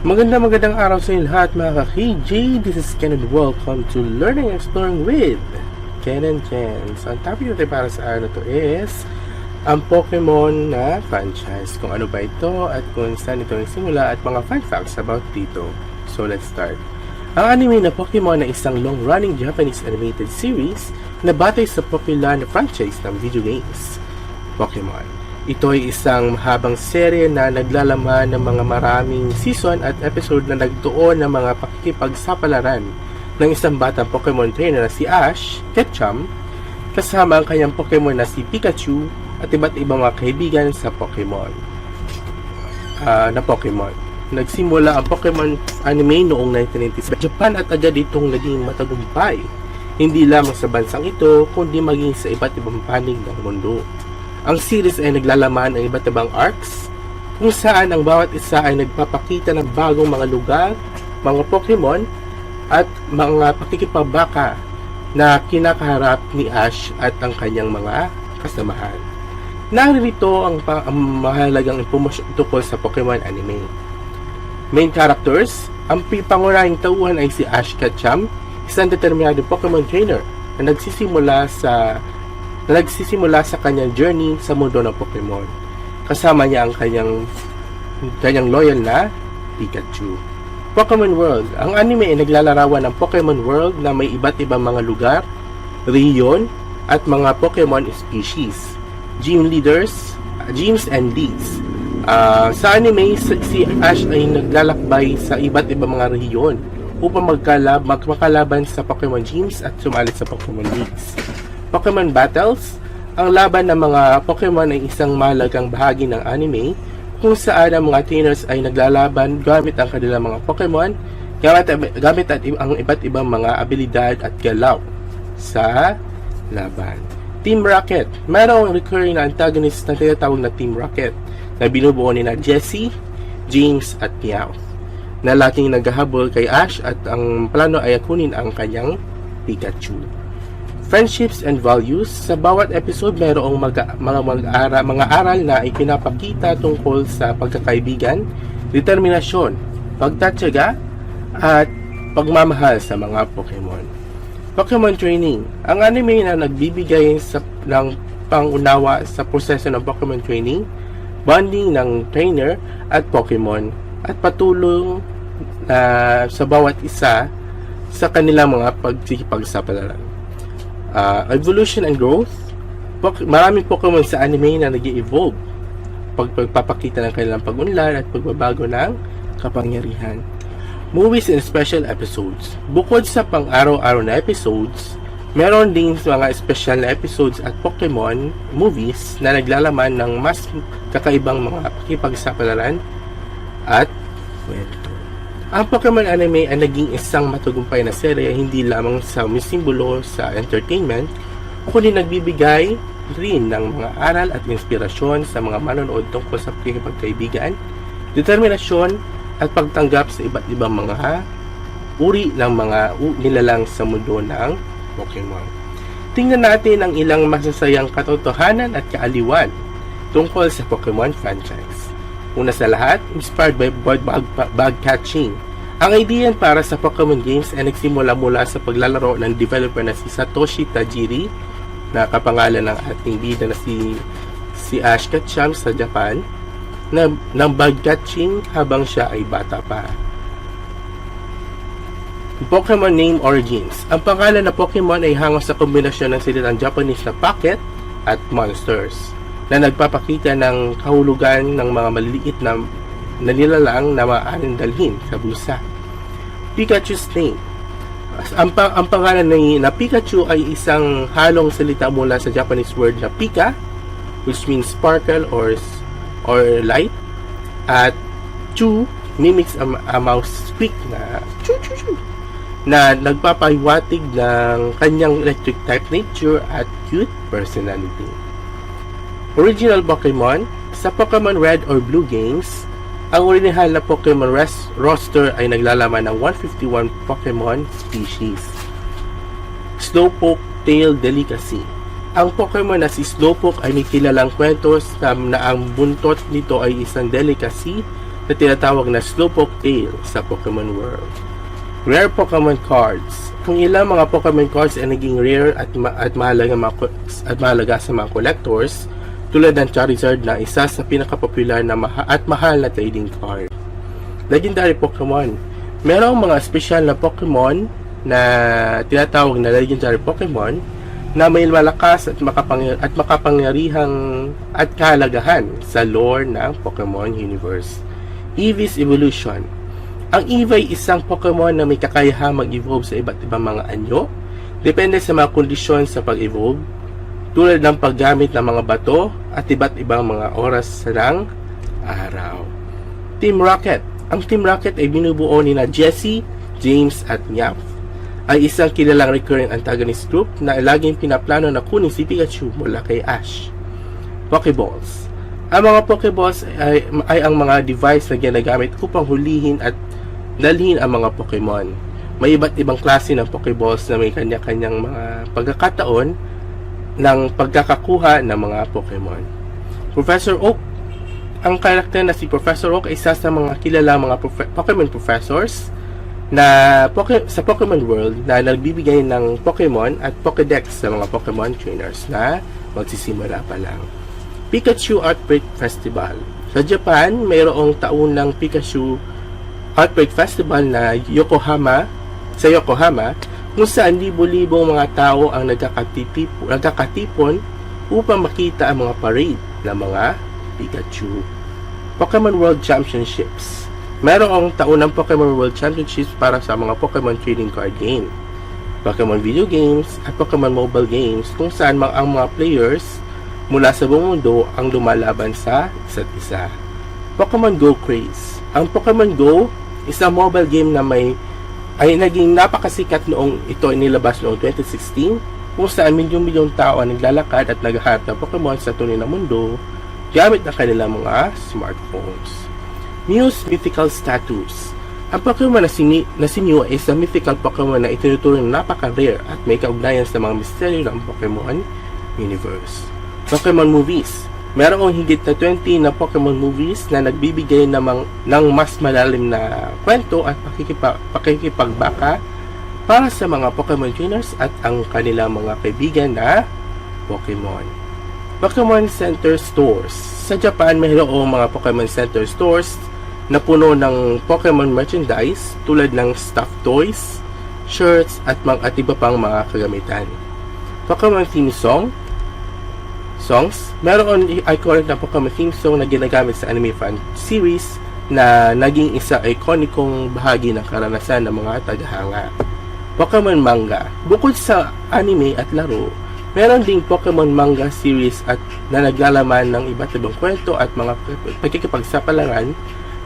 Maganda magandang araw sa inyo lahat mga ka-KJ. This is Ken and welcome to Learning and Exploring with Ken and Ken. So, ang topic natin para sa araw na to is ang Pokemon na franchise. Kung ano ba ito at kung saan ito nagsimula at mga fun facts about dito. So, let's start. Ang anime na Pokemon ay isang long-running Japanese animated series na batay sa popular na franchise ng video games. Pokemon. Ito ay isang mahabang serye na naglalaman ng mga maraming season at episode na nagtuon ng mga pakikipagsapalaran ng isang batang Pokemon trainer na si Ash Ketchum kasama ang kanyang Pokemon na si Pikachu at iba't ibang mga kaibigan sa Pokemon. Ah, na Pokemon. Nagsimula ang Pokemon anime noong 1997 sa Japan at agad itong naging matagumpay. Hindi lamang sa bansang ito, kundi maging sa iba't ibang panig ng mundo. Ang series ay naglalaman ng iba't ibang arcs kung saan ang bawat isa ay nagpapakita ng bagong mga lugar, mga Pokemon, at mga pakikipagbaka na kinakaharap ni Ash at ang kanyang mga kasamahan. Narito ang, pa- ang mahalagang impormasyon tungkol sa Pokemon anime. Main characters, ang pangunahing tauhan ay si Ash Ketchum, isang determinado Pokemon trainer na nagsisimula sa nagsisimula sa kanyang journey sa mundo ng Pokemon. Kasama niya ang kanyang kanyang loyal na Pikachu. Pokemon World. Ang anime ay naglalarawan ng Pokemon World na may iba't ibang mga lugar, rehiyon, at mga Pokemon species. Gym leaders, uh, gyms and leagues. Ah, sa anime, si si Ash ay naglalakbay sa iba't ibang mga rehiyon upang magkalab, magmakalaban sa Pokemon gyms at sumali sa Pokemon leagues. Pokemon Battles, ang laban ng mga Pokemon ay isang mahalagang bahagi ng anime kung saan ang mga trainers ay naglalaban gamit ang kanilang mga Pokemon gamit, gamit at ang iba't ibang mga abilidad at galaw sa laban. Team Rocket, mayroong recurring na antagonist na tinatawag na Team Rocket na binubuo ni na Jesse, James at Meowth na laging naghahabol kay Ash at ang plano ay kunin ang kanyang Pikachu. Friendships and values. Sa bawat episode, mayroong mag- mga, mag-ara, mga aral na ipinapakita tungkol sa pagkakaibigan, determinasyon, pagtatyaga, at pagmamahal sa mga Pokemon. Pokemon Training. Ang anime na nagbibigay sa, ng pangunawa sa proseso ng Pokemon Training, bonding ng trainer at Pokemon, at patulong na sa bawat isa sa kanilang mga pagsikipagsapalaran uh, evolution and growth. Maraming Pokemon sa anime na nag evolve pag pagpapakita ng kanilang pag-unlad at pagbabago ng kapangyarihan. Movies and special episodes. Bukod sa pang-araw-araw na episodes, meron din mga special na episodes at Pokemon movies na naglalaman ng mas kakaibang mga pakipagsapalaran at kwento. Ang Pokemon anime ay naging isang matagumpay na serye hindi lamang sa misimbolo sa entertainment, kundi nagbibigay rin ng mga aral at inspirasyon sa mga manonood tungkol sa pagkikipagkaibigan, determinasyon at pagtanggap sa iba't ibang mga uri ng mga nilalang sa mundo ng Pokemon. Tingnan natin ang ilang masasayang katotohanan at kaaliwan tungkol sa Pokemon franchise. Una sa lahat, inspired by bug, bug, bug catching. Ang idea para sa Pokemon games ay nagsimula mula sa paglalaro ng developer na si Satoshi Tajiri na kapangalan ng ating bida na si si Ash Ketchum sa Japan na ng bug catching habang siya ay bata pa. Pokemon Name Origins Ang pangalan na Pokemon ay hango sa kombinasyon ng salitang Japanese na Pocket at Monsters na nagpapakita ng kahulugan ng mga maliliit na nanilalang na maaaring dalhin sa bulsa. Pikachu's name ang, pa- ang pangalan ni na Pikachu ay isang halong salita mula sa Japanese word na Pika which means sparkle or or light at Chu mimics a, a mouse squeak na chu chu chu na nagpapahiwatig ng kanyang electric type nature at cute personality. Original Pokemon sa Pokemon Red or Blue games, ang original na Pokemon res- roster ay naglalaman ng 151 Pokemon species. Slowpoke Tail Delicacy Ang Pokemon na si Slowpoke ay may kilalang kwento na ang buntot nito ay isang delicacy na tinatawag na Slowpoke Tail sa Pokemon World. Rare Pokemon Cards. Kung ilang mga Pokemon cards ay naging rare at, ma- at, mahalaga, ko- at mahalaga sa mga collectors, tulad ng Charizard na isa sa pinakapopular na maha- at mahal na trading card. Legendary Pokemon. Merong mga special na Pokemon na tinatawag na Legendary Pokemon na may malakas at, makapang at makapangyarihang at kahalagahan sa lore ng Pokemon Universe. Eevee's Evolution. Ang Eevee ay isang Pokemon na may kakayahang mag-evolve sa iba't ibang mga anyo, depende sa mga kondisyon sa pag-evolve, tulad ng paggamit ng mga bato at iba't ibang mga oras ng araw. Team Rocket. Ang Team Rocket ay binubuo ni na Jesse, James at Nyaf. Ay isang kilalang recurring antagonist group na laging pinaplano na kunin si Pikachu mula kay Ash. Pokeballs. Ang mga Pokeballs ay, ay ang mga device na ginagamit upang hulihin at dalhin ang mga Pokemon. May iba't ibang klase ng Pokeballs na may kanya-kanyang mga pagkakataon ng pagkakakuha ng mga Pokemon. Professor Oak ang karakter na si Professor Oak ay isa sa mga kilala mga profe- Pokemon professors na Poke- sa Pokemon World na nagbibigay ng Pokemon at Pokédex sa mga Pokemon trainers na magsisimula pa lang. Pikachu Outbreak Festival. Sa Japan, mayroong taunang Pikachu Outbreak Festival na Yokohama sa Yokohama kung saan libo-libong mga tao ang nagkakatipon, upang makita ang mga parade ng mga Pikachu. Pokemon World Championships. Mayroong taunang Pokemon World Championships para sa mga Pokemon trading card game. Pokemon video games at Pokemon mobile games kung saan mga ang mga players mula sa buong mundo ang lumalaban sa isa't isa. Pokemon Go Craze. Ang Pokemon Go, isang mobile game na may ay naging napakasikat noong ito ay nilabas noong 2016 kung saan milyong-milyong tao ang naglalakad at naghahanap ng Pokemon sa tunay na mundo gamit ang kanilang mga smartphones. Mew's Mythical Status Ang Pokemon na si, Ni- na si Mew ay isang mythical Pokemon na itinuturing na napaka-rare at may kaugnayan sa mga misteryo ng Pokemon universe. Pokemon Movies Merong higit na 20 na Pokemon movies na nagbibigay namang, ng mas malalim na kwento at pakikipa, pakikipagbaka para sa mga Pokemon trainers at ang kanilang mga kaibigan na Pokemon. Pokemon Center Stores. Sa Japan, mayroong mga Pokemon Center Stores na puno ng Pokemon merchandise tulad ng stuffed toys, shirts at mga at iba pang mga kagamitan. Pokemon theme song songs. Meron iconic na Pokemon theme song na ginagamit sa anime fan series na naging isa ikonikong bahagi ng karanasan ng mga tagahanga. Pokemon manga. Bukod sa anime at laro, meron ding Pokemon manga series at na naglalaman ng iba't ibang kwento at mga pagkikipagsapalaran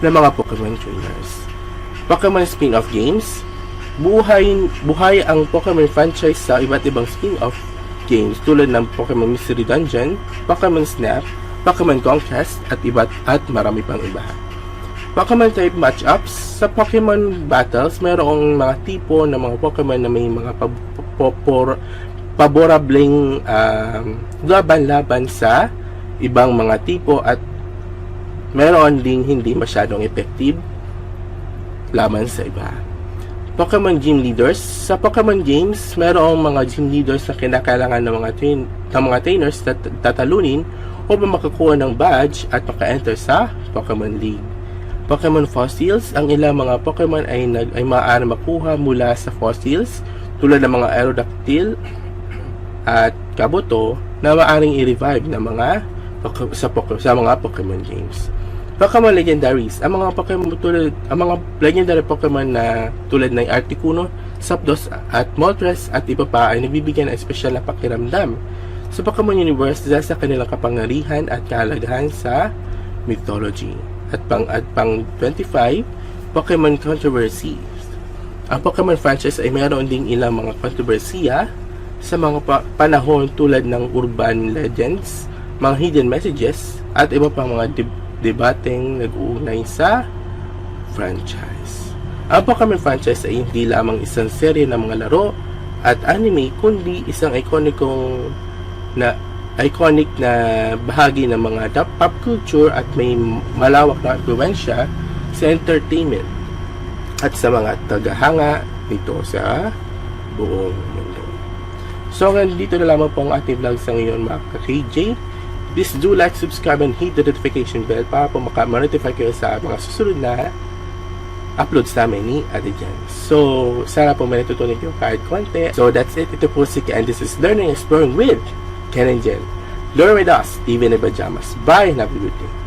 ng mga Pokemon trainers. Pokemon spin-off games. Buhay, buhay ang Pokemon franchise sa iba't ibang spin-off games tulad ng Pokemon Mystery Dungeon, Pokemon Snap, Pokemon Conquest at iba't at marami pang iba. Pokemon type matchups sa Pokemon battles mayroong mga tipo ng mga Pokemon na may mga pab- popor paborableng um, laban-laban sa ibang mga tipo at meron ding hindi masyadong effective laban sa iba. Pokemon Gym Leaders. Sa Pokemon Games, mayroong mga gym leaders na kinakailangan ng mga, train, ng mga trainers na tatalunin upang makakuha ng badge at maka-enter sa Pokemon League. Pokemon Fossils, ang ilang mga Pokemon ay, nag, ay maaari makuha mula sa fossils tulad ng mga Aerodactyl at Kabuto na maaaring i-revive ng mga sa, sa mga Pokemon games. Pokemon Legendaries. Ang mga Pokemon tulad ang mga legendary Pokemon na tulad ng Articuno, Zapdos at Moltres at iba pa ay nagbibigyan ng espesyal na pakiramdam sa Pokemon Universe dahil sa kanilang kapangyarihan at kahalagahan sa mythology. At pang at pang 25, Pokemon Controversy. Ang Pokemon franchise ay mayroon ding ilang mga kontrobersiya sa mga pa- panahon tulad ng urban legends, mga hidden messages, at iba pang mga deb- debateng nag-uugnay sa franchise. Ang Pokemon franchise ay hindi lamang isang serye ng mga laro at anime, kundi isang ikonikong na iconic na bahagi ng mga pop culture at may malawak na impluensya sa entertainment at sa mga tagahanga nito sa buong mundo. So hanggang dito na lamang po ang ating vlog sa ngayon mga ka-KJ. Please do like, subscribe, and hit the notification bell para po maka-notify kayo sa mga susunod na uploads namin ni Ate Jan. So, sana po may natutunan kayo kahit konti. So, that's it. Ito po si Ken. this is Learning Exploring with Ken and Jen. Learn with us, even in pajamas. Bye and have a good day.